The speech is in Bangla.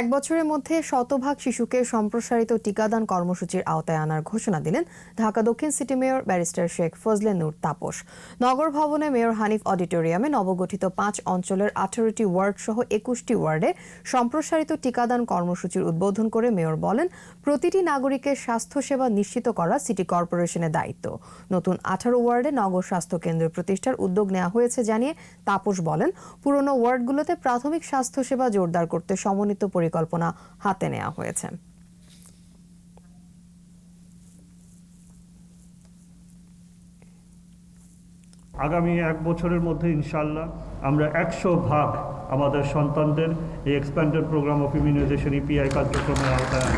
এক বছরের মধ্যে শতভাগ শিশুকে সম্প্রসারিত টিকাদান কর্মসূচির আওতায় আনার ঘোষণা দিলেন ঢাকা দক্ষিণ city mayor barrister Sheikh Fazle Noor Taposh. নগর ভবনে মেয়র হানিফ অডিটোরিয়ামে নবগঠিত পাঁচ অঞ্চলের আঠারোটি ওয়ার্ড সহ একুশটি ওয়ার্ডে সম্প্রসারিত টিকাদান কর্মসূচির উদ্বোধন করে মেয়র বলেন, প্রতিটি নাগরিকের স্বাস্থ্যসেবা নিশ্চিত করা সিটি কর্পোরেশনের দায়িত্ব। নতুন আঠারো ওয়ার্ডে নগর স্বাস্থ্য কেন্দ্র প্রতিষ্ঠার উদ্যোগ নেওয়া হয়েছে জানিয়ে তাপস বলেন, পুরনো ওয়ার্ডগুলোতে প্রাথমিক স্বাস্থ্যসেবা জোরদার করতে সমন্বিত পরিকল্পনা হাতে নেওয়া হয়েছে আগামী এক বছরের মধ্যে ইনশাল্লাহ আমরা একশো ভাগ আমাদের সন্তানদের এই expanded programme of immunisation EPI কার্যক্রমের আওতায়।